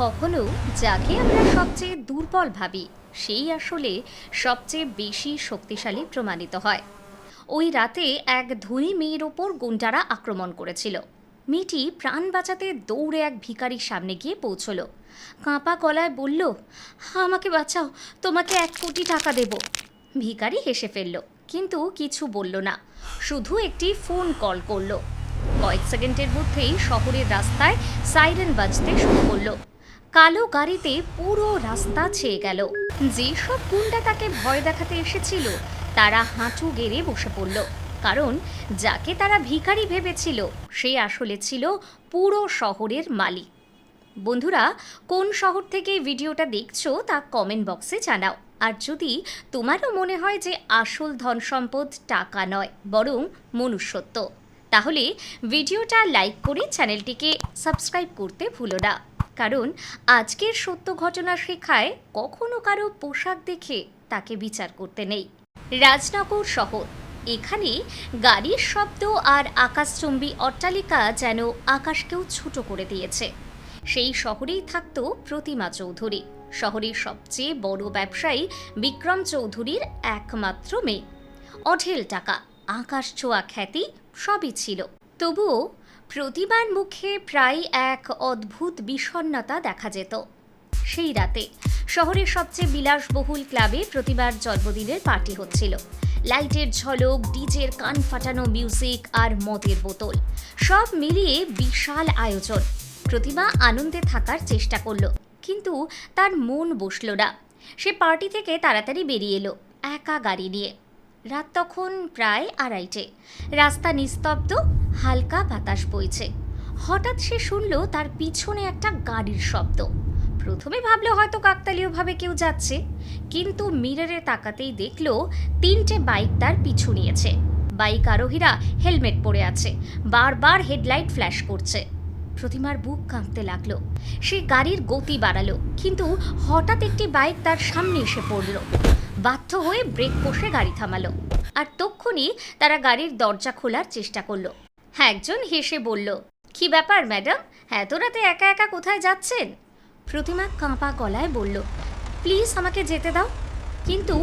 কখনো যাকে আমরা সবচেয়ে দুর্বল ভাবি, সেই আসলে সবচেয়ে বেশি শক্তিশালী প্রমাণিত হয়। ওই রাতে এক ধনী মেয়ের ওপর গুন্ডারা আক্রমণ করেছিল। মেয়েটি প্রাণ বাঁচাতে দৌড়ে এক ভিখারির সামনে গিয়ে পৌঁছলো। কাঁপা গলায় বলল, আমাকে বাঁচাও, তোমাকে এক কোটি টাকা দেব। ভিখারি হেসে ফেলল, কিন্তু কিছু বলল না, শুধু একটি ফোন কল করল। কয়েক সেকেন্ডের মধ্যেই শহরের রাস্তায় সাইরেন বাজতে শুরু করল। কালো গাড়িতে পুরো রাস্তা ছেয়ে গেল। যেসব গুন্ডা তাকে ভয় দেখাতে এসেছিল, তারা হাঁটু গেড়ে বসে পড়ল। কারণ যাকে তারা ভিখারি ভেবেছিল, সে আসলে ছিল পুরো শহরের মালিক। বন্ধুরা, কোন শহর থেকে ভিডিওটা দেখছ তা কমেন্ট বক্সে জানাও। আর যদি তোমারও মনে হয় যে আসল ধন সম্পদ টাকা নয়, বরং মনুষ্যত্ব, তাহলে ভিডিওটা লাইক করে চ্যানেলটিকে সাবস্ক্রাইব করতে ভুলো না। কারণ আজকের সত্য ঘটনা শেখায় কখনো কারও পোশাক দেখে তাকে বিচার করতে নেই। রাজনগর শহর। এখানে গাড়ির শব্দ আর আকাশচুম্বী অট্টালিকা যেন আকাশকেও ছোট করে দিয়েছে। সেই শহরেই থাকত প্রতিমা চৌধুরী। শহরের সবচেয়ে বড় ব্যবসায়ী বিক্রম চৌধুরীর একমাত্র মেয়ে। অঢেল টাকা, আকাশ ছোঁয়া খ্যাতি, সবই ছিল। তবুও প্রতিমার মুখে প্রায় এক অদ্ভুত বিষণ্ণতা দেখা যেত। সেই রাতে শহরের সবচেয়ে বিলাসবহুল ক্লাবে প্রতিবার জন্মদিনের পার্টি হচ্ছিল। লাইটের ঝলক, ডিজের কান ফাটানো মিউজিক আর মদের বোতল, সব মিলিয়ে বিশাল আয়োজন। প্রতিমা আনন্দে থাকার চেষ্টা করল, কিন্তু তার মন বসল না। সে পার্টি থেকে তাড়াতাড়ি বেরিয়ে এলো, একা গাড়ি নিয়ে। রাত তখন প্রায় আড়াইটে। রাস্তা নিস্তব্ধ, হালকা বাতাস বইছে। হঠাৎ সে শুনল তার পিছনে একটা গাড়ির শব্দ। প্রথমে ভাবলো হয়তো কাকতালীয়ভাবে কেউ যাচ্ছে, কিন্তু মিররে তাকাতেই দেখল তিনটে বাইক তার পিছু নিয়েছে। বাইক আরোহীরা হেলমেট পরে আছে, বারবার হেডলাইট ফ্ল্যাশ করছে। প্রতিমার বুক কাঁপতে লাগল। সে গাড়ির গতি বাড়ালো, কিন্তু হঠাৎ একটি বাইক তার সামনে এসে পড়ল। বাধ্য হয়ে ব্রেক কষে গাড়ি থামালো আর তক্ষুনি তারা গাড়ির দরজা খোলার চেষ্টা করল। হ্যাঁ একজন হেসে বলল, কি ব্যাপার, ম্যাডাম? এত রাতে একা একা কোথায় যাচ্ছেন? প্রতিমা কাঁপা গলায় বলল, প্লিজ আমাকে যেতে দাও। কিন্তু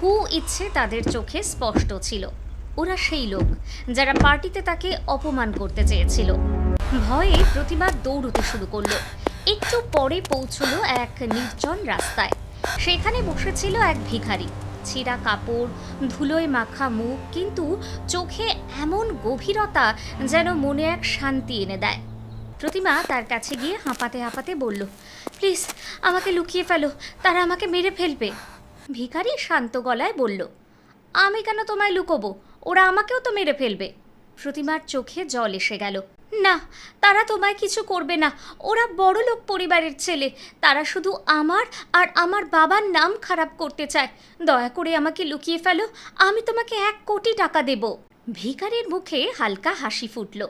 কু ইচ্ছে তাদের চোখে স্পষ্ট ছিল। ওরা সেই লোক যারা পার্টিতে তাকে অপমান করতে চেয়েছিল। ভয়ে প্রতিমা দৌড়তে শুরু করল। একটু পরে পৌঁছলো এক নির্জন রাস্তায়। সেখানে বসেছিল এক ভিখারি। ছিঁড়া কাপড়, ধুলোয় মাখা মুখ, কিন্তু চোখে এমন গভীরতা যেন মনে এক শান্তি এনে দেয়। প্রতিমা তার কাছে গিয়ে হাঁপাতে হাঁপাতে বলল, প্লিজ, আমাকে লুকিয়ে ফেলো। তারা আমাকে মেরে ফেলবে। ভিখারি শান্ত গলায় বলল, আমি কেন তোমায় লুকোবো? ওরা আমাকেও তো মেরে ফেলবে। প্রতিমার চোখে জল এসে গেল। না, তারা তোমায় কিছু করবে না। ওরা বড় লোক পরিবারের ছেলে। তারা শুধু আমার আর আমার বাবার নাম খারাপ করতে চায়। দয়া করে আমাকে লুকিয়ে ফেলো। আমি তোমাকে এক কোটি টাকা দেব। ভিখারির মুখে হালকা হাসি ফুটল।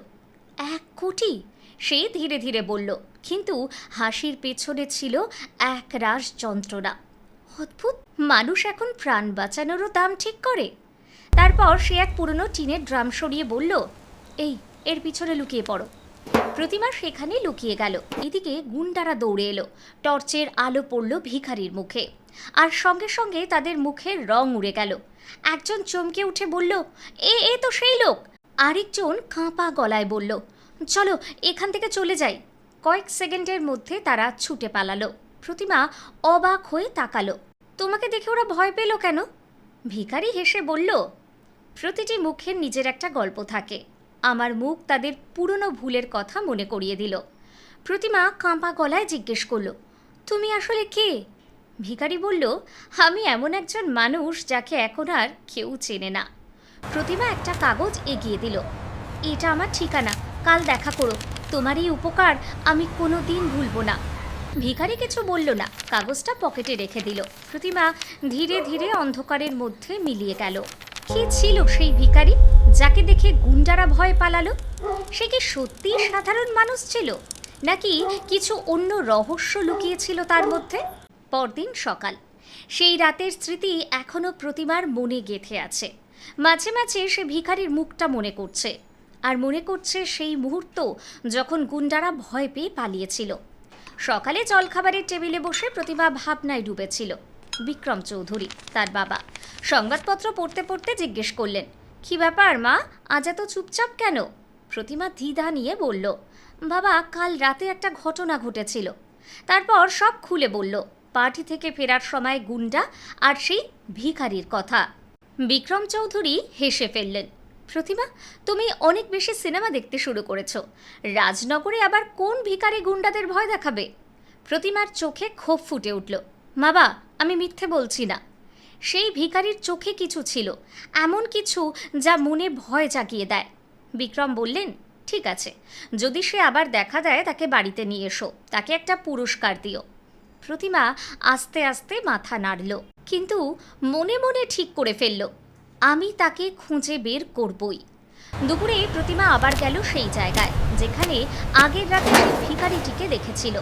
এক কোটি? সে ধীরে ধীরে বলল। কিন্তু হাসির পেছনে ছিল এক রাস যন্ত্রণা অদ্ভুত! মানুষ এখন প্রাণ বাঁচানোরও দাম ঠিক করে। তারপর সে এক পুরনো টিনের ড্রাম সরিয়ে বলল, এই এর পিছনে লুকিয়ে পড়ো। প্রতিমা সেখানে লুকিয়ে গেল। এদিকে গুন্ডারা দৌড়ে এলো। টর্চের আলো পড়ল ভিখারির মুখে। আর সঙ্গে সঙ্গে তাদের মুখের রং উড়ে গেল। একজন চমকে উঠে বলল, এ এ তো সেই লোক! আরেকজন কাঁপা গলায় বলল, চলো, এখান থেকে চলে যাই। কয়েক সেকেন্ডের মধ্যে তারা ছুটে পালালো। প্রতিমা অবাক হয়ে তাকালো। তোমাকে দেখে ওরা ভয় পেল কেন? ভিখারি হেসে বলল, প্রতিটি মুখের নিজের একটা গল্প থাকে। আমার মুখ তাদের পুরনো ভুলের কথা মনে করিয়ে দিল। প্রতিমা কাঁপা গলায় জিজ্ঞেস করল, তুমি আসলে কে? ভিখারি বলল, আমি এমন একজন মানুষ যাকে এখন আর কেউ চেনে না। প্রতিমা একটা কাগজ এগিয়ে দিল, এটা আমার ঠিকানা, কাল দেখা করো, তোমার এই উপকার আমি কোনো দিন ভুলবো না। ভিখারি কিছু বলল না, কাগজটা পকেটে রেখে দিল। প্রতিমা ধীরে ধীরে অন্ধকারের মধ্যে মিলিয়ে গেল। কে ছিল সেই ভিখারি যাকে দেখে গুন্ডারা ভয় পালালো? সে কি সত্যিই সাধারণ মানুষ ছিল? নাকি কিছু অন্য রহস্য লুকিয়েছিল তার মধ্যে? পরদিন সকাল। সেই রাতের স্মৃতি এখনও প্রতিমার মনে গেঁথে আছে। মাঝে মাঝে সে ভিখারির মুখটা মনে করছে। আর মনে করছে সেই মুহূর্ত যখন গুন্ডারা ভয় পেয়ে পালিয়েছিল। সকালে জলখাবারের টেবিলে বসে প্রতিমা ভাবনায় ডুবেছিল। বিক্রম চৌধুরী, তার বাবা। সংবাদপত্র পড়তে পড়তে জিজ্ঞেস করলেন, কি ব্যাপার মা? আজ এত চুপচাপ কেন? প্রতিমা দ্বিধা নিয়ে বলল, বাবা, কাল রাতে একটা ঘটনা ঘটেছিল। তারপর সব খুলে বলল, পার্টি থেকে ফেরার সময় গুন্ডা আর সেই ভিখারির কথা। বিক্রম চৌধুরী হেসে ফেললেন, প্রতিমা, তুমি অনেক বেশি সিনেমা দেখতে শুরু করেছ। রাজনগরে আবার কোন ভিখারি গুন্ডাদের ভয় দেখাবে? প্রতিমার চোখে ক্ষোভ ফুটে উঠল, বাবা, আমি মিথ্যে বলছি না। সেই ভিখারির চোখে কিছু ছিল, এমন কিছু যা মনে ভয় জাগিয়ে দেয়। বিক্রম বললেন, ঠিক আছে, যদি সে আবার দেখা দেয়, তাকে বাড়িতে নিয়ে এসো, তাকে একটা পুরস্কার দিও। প্রতিমা আস্তে আস্তে মাথা নাড়ল, কিন্তু মনে মনে ঠিক করে ফেলল, আমি তাকে খুঁজে বের করবই। দুপুরে প্রতিমা আবার গেল সেই জায়গায়, যেখানে আগের রাতে সেই ভিখারিটিকে দেখেছিল।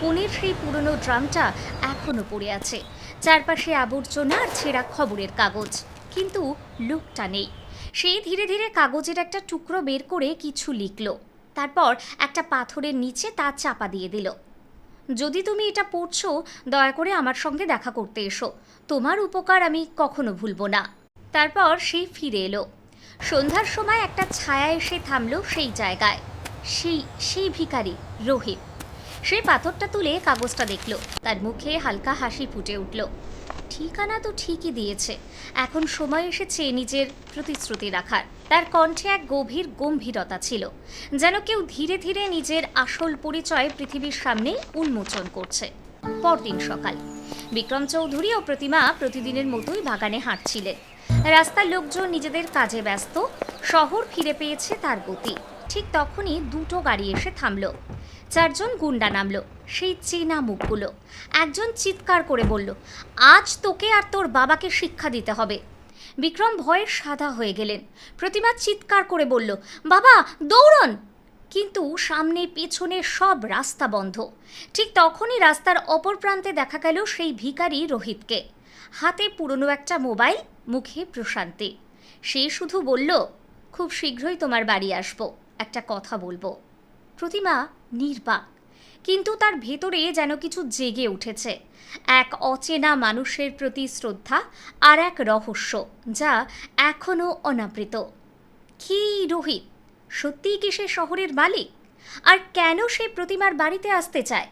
পুনের সেই পুরনো ড্রামটা এখনও পড়ে আছে। চারপাশে আবর্জনা আর ছেঁড়া খবরের কাগজ। কিন্তু লোকটা নেই। সে ধীরে ধীরে কাগজের একটা টুকরো বের করে কিছু লিখল। তারপর একটা পাথরের নিচে তা চাপা দিয়ে দিল। যদি তুমি এটা পড়ছো, দয়া করে আমার সঙ্গে দেখা করতে এসো। তোমার উপকার আমি কখনো ভুলবো না। তারপর সে ফিরে এলো। সন্ধ্যার সময় একটা ছায়া এসে থামলো সেই জায়গায়। সেই সেই ভিখারি, রোহিত। সে পাথরটা তুলে কাগজটা দেখল। তার মুখে হালকা হাসি ফুটে উঠল। ঠিকানা তো ঠিকই দিয়েছে। এখন সময় এসেছে নিজের প্রতিশ্রুতি রাখার। তার কণ্ঠে এক গভীর গম্ভীরতা ছিল, যেন কেউ ধীরে ধীরে নিজের আসল পরিচয় পৃথিবীর সামনে উন্মোচন করছে। পরদিন সকাল। বিক্রম চৌধুরী ও প্রতিমা প্রতিদিনের মতোই বাগানে হাঁটছিলেন। রাস্তার লোকজন নিজেদের কাজে ব্যস্ত। শহর ফিরে পেয়েছে তার গতি। ঠিক তখনই দুটো গাড়ি এসে থামলো। চারজন গুন্ডা নামলো, সেই চেনা মুখগুলো। একজন চিৎকার করে বলল, আজ তোকে আর তোর বাবাকে শিক্ষা দিতে হবে। বিক্রম ভয়ে সাদা হয়ে গেলেন। প্রতিমা চিৎকার করে বলল, বাবা, দৌড়ন! কিন্তু সামনে পেছনে সব রাস্তা বন্ধ। ঠিক তখনই রাস্তার অপর প্রান্তে দেখা গেল সেই ভিখারি রোহিতকে। হাতে পুরনো একটা মোবাইল, মুখে প্রশান্তি। সে শুধু বলল, খুব শীঘ্রই তোমার বাড়ি আসব, একটা কথা বলব। প্রতিমা নির্বাক, কিন্তু তার ভেতরে যেন কিছু জেগে উঠেছে। এক অচেনা মানুষের প্রতি শ্রদ্ধা আর এক রহস্য যা এখনও অনাবৃত। কি রোহিত? সত্যিই কি সে শহরের মালিক? আর কেন সে প্রতিমার বাড়িতে আসতে চায়?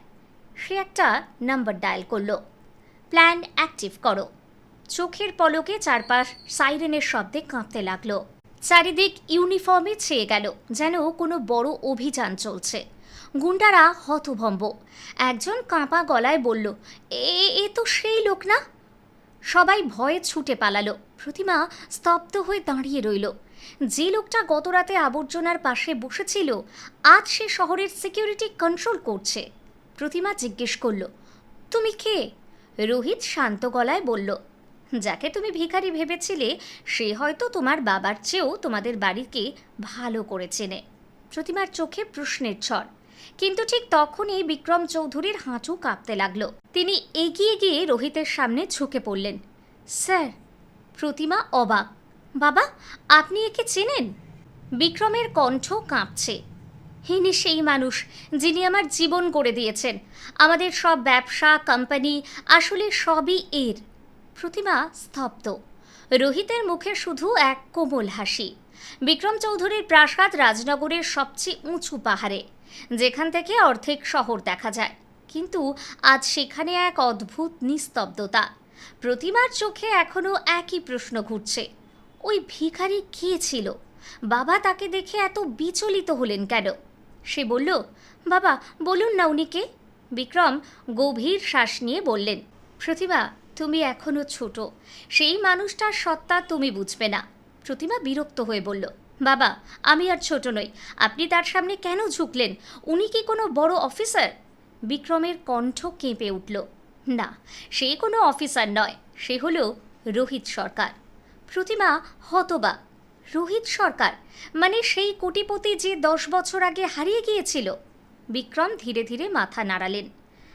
সে একটা নাম্বার ডায়াল করল। প্ল্যান অ্যাক্টিভ করো। চোখের পলকে চারপাশ সাইরেনের শব্দে কাঁপতে লাগল। চারিদিক ইউনিফর্মে ছেয়ে গেল, যেন কোনো বড় অভিযান চলছে। গুন্ডারা হতভম্ব। একজন কাঁপা গলায় বলল, এ এ তো সেই লোক না? সবাই ভয়ে ছুটে পালালো। প্রতিমা স্তব্ধ হয়ে দাঁড়িয়ে রইল। যে লোকটা গতরাতে আবর্জনার পাশে বসেছিল, আজ সে শহরের সিকিউরিটি কন্ট্রোল করছে। প্রতিমা জিজ্ঞেস করল, তুমি কে? রোহিত শান্ত গলায় বলল যাকে তুমি ভিখারি ভেবেছিলে, সে হয়তো তোমার বাবার চেয়েও তোমাদের বাড়িকে ভালো করে চেনে। প্রতিমার চোখে প্রশ্নের ঝড়। কিন্তু ঠিক তখনই বিক্রম চৌধুরীর হাঁটু কাঁপতে লাগল। তিনি এগিয়ে গিয়ে রোহিতের সামনে ঝুঁকে পড়লেন। স্যার, প্রতিমা অবাক। বাবা, আপনি একে চেনেন? বিক্রমের কণ্ঠ কাঁপছে। ইনি সেই মানুষ, যিনি আমার জীবন করে দিয়েছেন। আমাদের সব ব্যবসা, কোম্পানি, আসলে সবই এর। প্রতিমা স্তব্ধ। রোহিতের মুখে শুধু এক কোমল হাসি। বিক্রম চৌধুরীর প্রাসাদ রাজনগরের সবচেয়ে উঁচু পাহাড়ে, যেখান থেকে অর্ধেক শহর দেখা যায়। কিন্তু আজ সেখানে এক অদ্ভুত নিস্তব্ধতা। প্রতিমার চোখে এখনও একই প্রশ্ন ঘুরছে, ওই ভিখারি কে ছিল? বাবা তাকে দেখে এত বিচলিত হলেন কেন? সে বলল, বাবা, বলুন না উনি কে? বিক্রম গভীর শ্বাস নিয়ে বললেন, প্রতিমা তুমি এখনও ছোট। সেই মানুষটার সত্তা তুমি বুঝবে না। প্রতিমা বিরক্ত হয়ে বলল, বাবা, আমি আর ছোট নই। আপনি তার সামনে কেন ঝুঁকলেন? উনি কি কোনো বড় অফিসার? বিক্রমের কণ্ঠ কেঁপে উঠল, না, সে কোনো অফিসার নয়। সে হলো রোহিত সরকার। প্রতিমা হতবা রোহিত সরকার? মানে সেই কোটিপতি যে দশ বছর আগে হারিয়ে গিয়েছিল? বিক্রম ধীরে ধীরে মাথা নাড়ালেন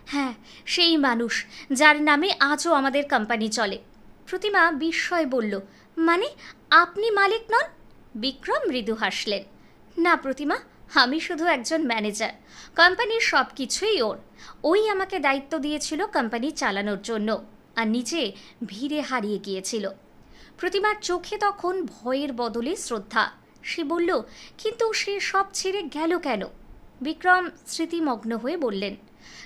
হ্যাঁ সেই মানুষ, যার নামে আজও আমাদের কোম্পানি চলে। প্রতিমা বিস্ময় বলল মানে আপনি মালিক নন? বিক্রম মৃদু হাসলেন, না প্রতিমা, আমি শুধু একজন ম্যানেজার কোম্পানির সব কিছুই ওর। ওই আমাকে দায়িত্ব দিয়েছিল কোম্পানি চালানোর জন্য, আর নিজে ভিড়ে হারিয়ে গিয়েছিল। প্রতিমার চোখে তখন ভয়ের বদলে শ্রদ্ধা। সে বলল, কিন্তু সে সব ছেড়ে গেল কেন? বিক্রম স্মৃতিমগ্ন হয়ে বললেন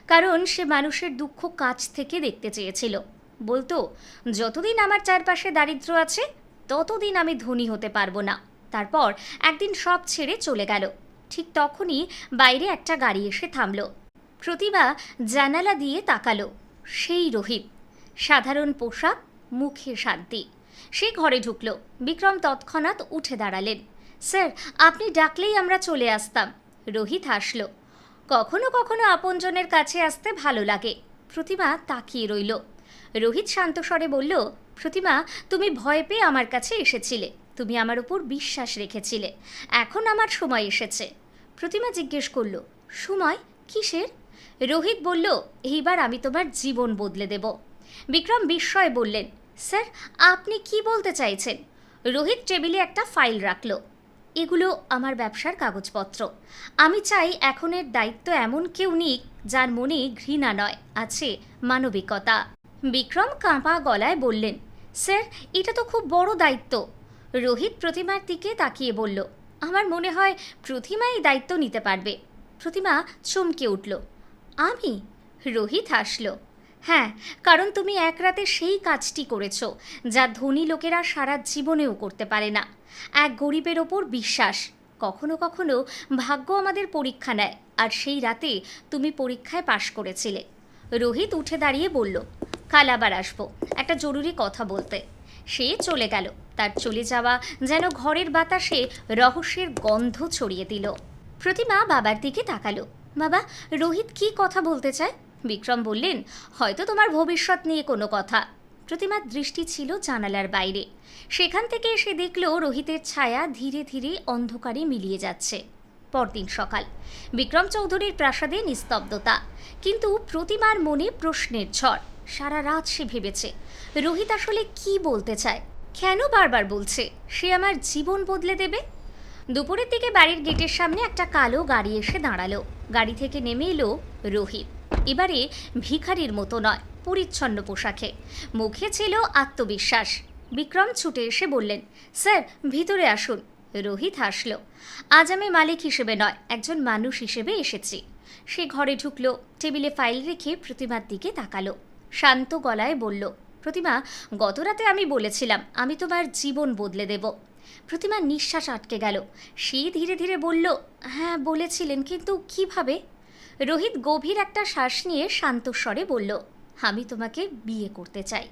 কারণ সে মানুষের দুঃখ কাছ থেকে দেখতে চেয়েছিল। বলতো, যতদিন আমার চারপাশে দারিদ্র আছে, ততদিন আমি ধনী হতে পারব না। তারপর একদিন সব ছেড়ে চলে গেল। ঠিক তখনই বাইরে একটা গাড়ি এসে থামল। প্রতিভা জানালা দিয়ে তাকালো। সেই রোহিত। সাধারণ পোশাক, মুখে শান্তি। সে ঘরে ঢুকলো। বিক্রম তৎক্ষণাৎ উঠে দাঁড়ালেন। স্যার, আপনি ডাকলেই আমরা চলে আসতাম। রোহিত হাসল। কখনো কখনো আপনজনের কাছে আসতে ভালো লাগে। প্রতিমা তাকিয়ে রইল। রোহিত শান্তস্বরে বলল, প্রতিমা, তুমি ভয় পেয়ে আমার কাছে এসেছিলে। তুমি আমার উপর বিশ্বাস রেখেছিলে। এখন আমার সময় এসেছে। প্রতিমা জিজ্ঞেস করল, সময়? কিসের? রোহিত বলল, এইবার আমি তোমার জীবন বদলে দেব। বিক্রম বিস্ময় বললেন, স্যার, আপনি কি বলতে চাইছেন? রোহিত টেবিলে একটা ফাইল রাখল। এগুলো আমার ব্যবসার কাগজপত্র। আমি চাই এখনের দায়িত্ব এমন কেউ নিক যার মনে ঘৃণা নয়, আছে মানবিকতা। বিক্রম কাঁপা গলায় বললেন, স্যার, এটা তো খুব বড় দায়িত্ব। রোহিত প্রতিমার দিকে তাকিয়ে বলল, আমার মনে হয় প্রতিমা এই দায়িত্ব নিতে পারবে। প্রতিমা চমকে উঠল, আমি? রোহিত হাসলো হ্যাঁ কারণ তুমি এক রাতে সেই কাজটি করেছ, যা ধনী লোকেরা সারা জীবনেও করতে পারে না। এক গরিবের ওপর বিশ্বাস, কখনো কখনো ভাগ্য আমাদের পরীক্ষা নেয়, আর সেই রাতে তুমি পরীক্ষায় পাশ করেছিলে। রোহিত উঠে দাঁড়িয়ে বলল, কাল আবার আসব, একটা জরুরি কথা বলতে। সে চলে গেল, তার চলে যাওয়া যেন ঘরের বাতাসে রহস্যের গন্ধ ছড়িয়ে দিল। প্রতিমা বাবার দিকে তাকালো, বাবা, রোহিত কি কথা বলতে চায়? বিক্রম বললেন, হয়তো তোমার ভবিষ্যৎ নিয়ে কোনো কথা। প্রতিমার দৃষ্টি ছিল জানালার বাইরে। সেখান থেকে এসে দেখল রোহিতের ছায়া ধীরে ধীরে অন্ধকারে মিলিয়ে যাচ্ছে। পরদিন সকাল। বিক্রম চৌধুরীর প্রাসাদে নিস্তব্ধতা। কিন্তু প্রতিমার মনে প্রশ্নের ঝড়। সারা রাত সে ভেবেছে, রোহিত আসলে কি বলতে চায়? কেন বারবার বলছে? সে আমার জীবন বদলে দেবে? দুপুরের দিকে বাড়ির গেটের সামনে একটা কালো গাড়ি এসে দাঁড়াল। গাড়ি থেকে নেমে এলো রোহিত। এবারে ভিখারির মতো নয়, পরিচ্ছন্ন পোশাকে। মুখে ছিল আত্মবিশ্বাস। বিক্রম ছুটে এসে বললেন, স্যার, ভিতরে আসুন। রোহিত হাসল, আজ আমি মালিক হিসেবে নয়, একজন মানুষ হিসেবে এসেছি। সে ঘরে ঢুকলো, টেবিলে ফাইল রেখে প্রতিমার দিকে তাকালো। শান্ত গলায় বলল, প্রতিমা, গতরাতে আমি বলেছিলাম, আমি তোমার জীবন বদলে দেব। প্রতিমা নিঃশ্বাস আটকে গেল। সে ধীরে ধীরে বলল হ্যাঁ বলেছিলেন, কিন্তু কীভাবে? রোহিত গভীর একটা শ্বাস নিয়ে শান্ত স্বরে বলল, আমি তোমাকে বিয়ে করতে চাই।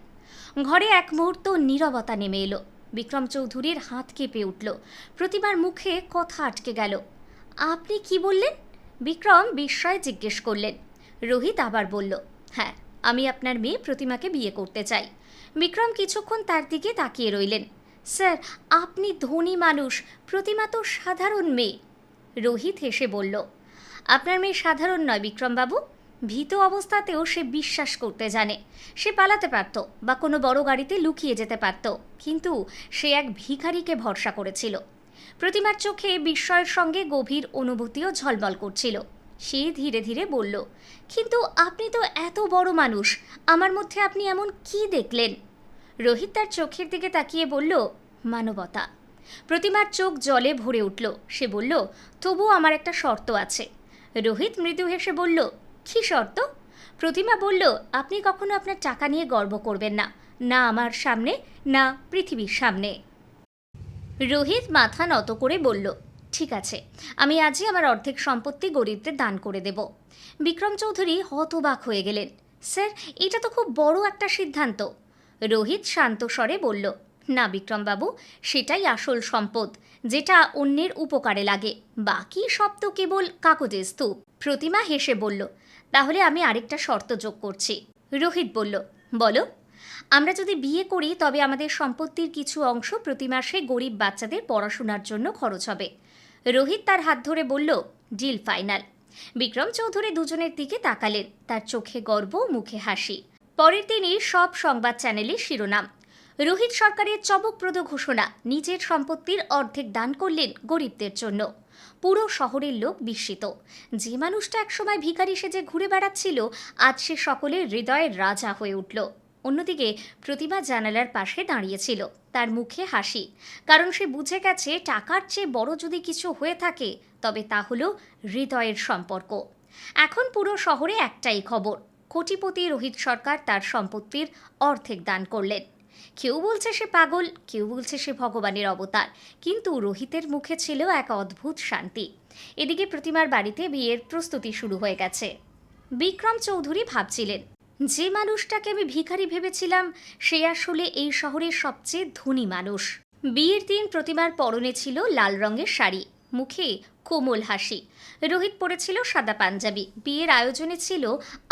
ঘরে এক মুহূর্ত নীরবতা নেমে এলো। বিক্রম চৌধুরীর হাত কেঁপে উঠল। প্রতিমার মুখে কথা আটকে গেল। আপনি কি বললেন? বিক্রম বিস্ময়ে জিজ্ঞেস করলেন। রোহিত আবার বলল হ্যাঁ আমি আপনার মেয়ে প্রতিমাকে বিয়ে করতে চাই। বিক্রম কিছুক্ষণ তার দিকে তাকিয়ে রইলেন। স্যার, আপনি ধনী মানুষ, প্রতিমা তো সাধারণ মেয়ে। রোহিত হেসে বলল আপনার মেয়ে সাধারণ নয়, বিক্রমবাবু। ভীত অবস্থাতেও সে বিশ্বাস করতে জানে। সে পালাতে পারত বা কোনো বড় গাড়িতে লুকিয়ে যেতে পারত, কিন্তু সে এক ভিখারিকে ভরসা করেছিল। প্রতিমার চোখে বিস্ময়ের সঙ্গে গভীর অনুভূতিও ঝলমল করছিল। সে ধীরে ধীরে বলল, কিন্তু আপনি তো এত বড় মানুষ, আমার মধ্যে আপনি এমন কি দেখলেন? রোহিত তার চোখের দিকে তাকিয়ে বলল, মানবতা। প্রতিমার চোখ জলে ভরে উঠল। সে বলল তবু আমার একটা শর্ত আছে। রোহিত মৃদু হেসে বলল, কী শর্ত? প্রতিমা বলল, আপনি কখনো আপনার টাকা নিয়ে গর্ব করবেন না না আমার সামনে, না পৃথিবীর সামনে। রোহিত মাথা নত করে বলল, ঠিক আছে, আমি আজই আমার অর্ধেক সম্পত্তি গরিবদের দান করে দেব। বিক্রম চৌধুরী হতবাক হয়ে গেলেন, স্যার, এটা তো খুব বড় একটা সিদ্ধান্ত। রোহিত শান্ত স্বরে বলল না, বিক্রমবাবু, সেটাই আসল সম্পদ, যেটা অন্যের উপকারে লাগে। বাকি সব তো কেবল কাগজের স্তূপ। প্রতিমা হেসে বলল, তাহলে আমি আরেকটা শর্ত যোগ করছি। রোহিত বলল, বলো। আমরা যদি বিয়ে করি, তবে আমাদের সম্পত্তির কিছু অংশ প্রতি মাসে গরিব বাচ্চাদের পড়াশোনার জন্য খরচ হবে। রোহিত তার হাত ধরে বলল, ডিল ফাইনাল। বিক্রম চৌধুরী দুজনের দিকে তাকালেন, তার চোখে গর্ব, মুখে হাসি। পরের দিনই সব সংবাদ চ্যানেলে শিরোনাম। রোহিত সরকারের চমকপ্রদ ঘোষণা, নিজের সম্পত্তির অর্ধেক দান করলেন গরিবদের জন্য। পুরো শহরের লোক বিস্মিত। যে মানুষটা একসময় ভিখারি সেজে ঘুরে বেড়াচ্ছিল, আজ সে সকলের হৃদয়ের রাজা হয়ে উঠল। অন্যদিকে প্রতিমা জানালার পাশে দাঁড়িয়েছিল। তার মুখে হাসি। কারণ সে বুঝে গেছে, টাকার চেয়ে বড় যদি কিছু হয়ে থাকে, তবে তা হলো হৃদয়ের সম্পর্ক। এখন পুরো শহরে একটাই খবর, কোটিপতি রোহিত সরকার তার সম্পত্তির অর্ধেক দান করলেন। কেউ বলছে সে পাগল, কেউ বলছে সে ভগবানের অবতার, কিন্তু রোহিতের মুখে ছিল এক অদ্ভুত শান্তি। এদিকে প্রতিমার বাড়িতে বিয়ের প্রস্তুতি শুরু হয়ে গেছে। বিক্রম চৌধুরী ভাবছিলেন, যে মানুষটাকে আমি ভিখারি ভেবেছিলাম, সে আসলে এই শহরের সবচেয়ে ধনী মানুষ। বিয়ের দিন প্রতিমার পরনে ছিল লাল রঙের শাড়ি, মুখে কোমল হাসি। রোহিত পরেছিল সাদা পাঞ্জাবি। বিয়ের আয়োজনে ছিল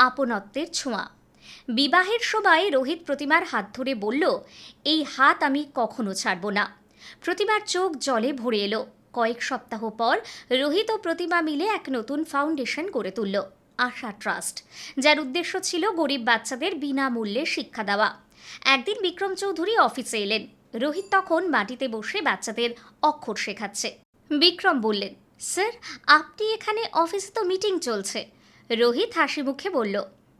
আপনত্বের ছোঁয়া। বিবাহের সময় রোহিত প্রতিমার হাত ধরে বলল, এই হাত আমি কখনো ছাড়ব না। প্রতিমার চোখ জলে ভরে এলো। কয়েক সপ্তাহ পর রোহিত ও প্রতিমা মিলে এক নতুন ফাউন্ডেশন গড়ে তুলল, আশা ট্রাস্ট, যার উদ্দেশ্য ছিল গরিব বাচ্চাদের বিনামূল্যে শিক্ষা দেওয়া। একদিন বিক্রম চৌধুরী অফিসে এলেন। রোহিত তখন মাটিতে বসে বাচ্চাদের অক্ষর শেখাচ্ছে। বিক্রম বললেন, স্যার, আপনি এখানে অফিসে তো মিটিং চলছে। রোহিত হাসি মুখে বলল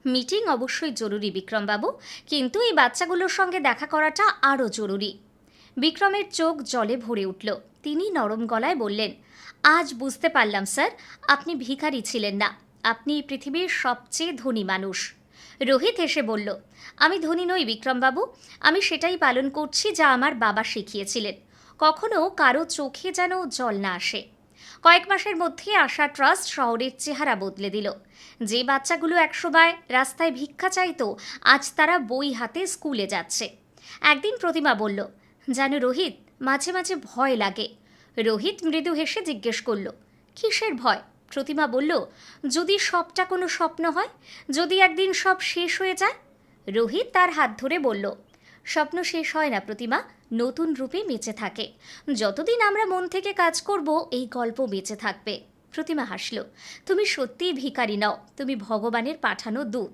মিটিং অবশ্যই জরুরি, বিক্রমবাবু। কিন্তু এই বাচ্চাগুলোর সঙ্গে দেখা করাটা আরও জরুরি। বিক্রমের চোখ জলে ভরে উঠল। তিনি নরম গলায় বললেন, আজ বুঝতে পারলাম, স্যার, আপনি ভিখারি ছিলেন না। আপনি পৃথিবীর সবচেয়ে ধনী মানুষ। রোহিত হেসে বলল, আমি ধনী নই, বিক্রমবাবু। আমি সেটাই পালন করছি যা আমার বাবা শিখিয়েছিলেন। কখনো কারও চোখে যেন জল না আসে। কয়েক মাসের মধ্যে আশা ট্রাস্ট শহরের চেহারা বদলে দিল। যে বাচ্চাগুলো একসময় রাস্তায় ভিক্ষা চাইতো, আজ তারা বই হাতে স্কুলে যাচ্ছে। একদিন প্রতিমা বলল, জানো রোহিত, মাঝে মাঝে ভয় লাগে। রোহিত মৃদু হেসে জিজ্ঞেস করল, কিসের ভয়? প্রতিমা বলল, যদি সবটা কোনো স্বপ্ন হয়, যদি একদিন সব শেষ হয়ে যায়? রোহিত তার হাত ধরে বলল স্বপ্ন শেষ হয় না প্রতিমা, নতুন রূপে বেঁচে থাকে। যতদিন আমরা মন থেকে কাজ করব, এই গল্প বেঁচে থাকবে। প্রতিমা হাসল, তুমি সত্যিই ভিখারি নও, তুমি ভগবানের পাঠানো দূত।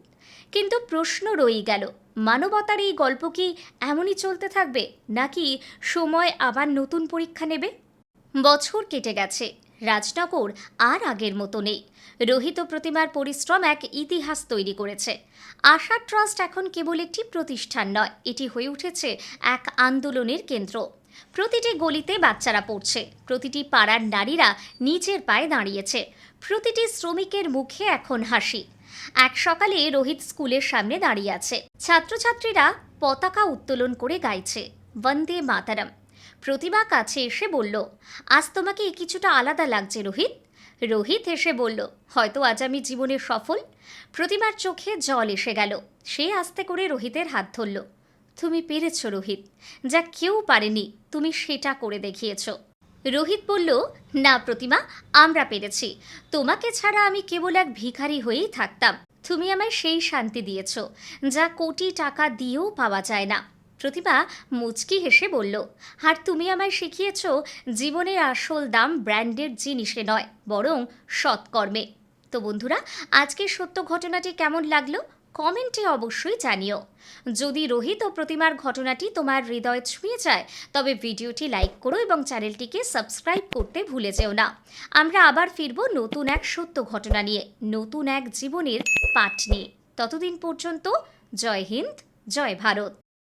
কিন্তু প্রশ্ন রয়েই গেল, মানবতার এই গল্প কি এমনই চলতে থাকবে, নাকি সময় আবার নতুন পরীক্ষা নেবে? বছর কেটে গেছে, রাজনগর আর আগের মতো নেই। রোহিত প্রতিমার পরিশ্রম এক ইতিহাস তৈরি করেছে। আশা ট্রাস্ট এখন কেবল একটি প্রতিষ্ঠান নয়, এটি হয়ে উঠেছে এক আন্দোলনের কেন্দ্র। প্রতিটি গলিতে বাচ্চারা পড়ছে, প্রতিটি পাড়ার নারীরা নিচের পায়ে দাঁড়িয়েছে, প্রতিটি শ্রমিকের মুখে এখন হাসি। এক সকালে রোহিত স্কুলের সামনে দাঁড়িয়ে আছে। ছাত্রছাত্রীরা পতাকা উত্তোলন করে গাইছে, বন্দে মাতারাম। প্রতিমা কাছে এসে বলল, আজ তোমাকে কিছুটা আলাদা লাগছে রোহিত। রোহিত এসে বলল, হয়তো আজ আমি জীবনে সফল? প্রতিমার চোখে জল এসে গেল। সে আস্তে করে রোহিতের হাত ধরল। তুমি পেরেছ রোহিত, যা কেউ পারেনি, তুমি সেটা করে দেখিয়েছ। রোহিত বলল, না প্রতিমা, আমরা পেরেছি। তোমাকে ছাড়া আমি কেবল এক ভিখারি হয়েই থাকতাম। তুমি আমায় সেই শান্তি দিয়েছ, যা কোটি টাকা দিয়েও পাওয়া যায় না। প্রতিমা মুচকি হেসে বলল, আর তুমি আমায় শিখিয়েছ, জীবনের আসল দাম ব্র্যান্ডের জিনিসে নয়, বরং সৎকর্মে। তো বন্ধুরা, আজকের সত্য ঘটনাটি কেমন লাগল? কমেন্টে অবশ্যই জানিও। যদি রোহিত ও প্রতিমার ঘটনাটি তোমার হৃদয় ছুঁয়ে যায়, তবে ভিডিওটি লাইক করো এবং চ্যানেলটিকে সাবস্ক্রাইব করতে ভুলে যেও না। আমরা আবার ফিরব নতুন এক সত্য ঘটনা নিয়ে, নতুন এক জীবনের পাঠ নিয়ে। ততদিন পর্যন্ত জয় হিন্দ, জয় ভারত।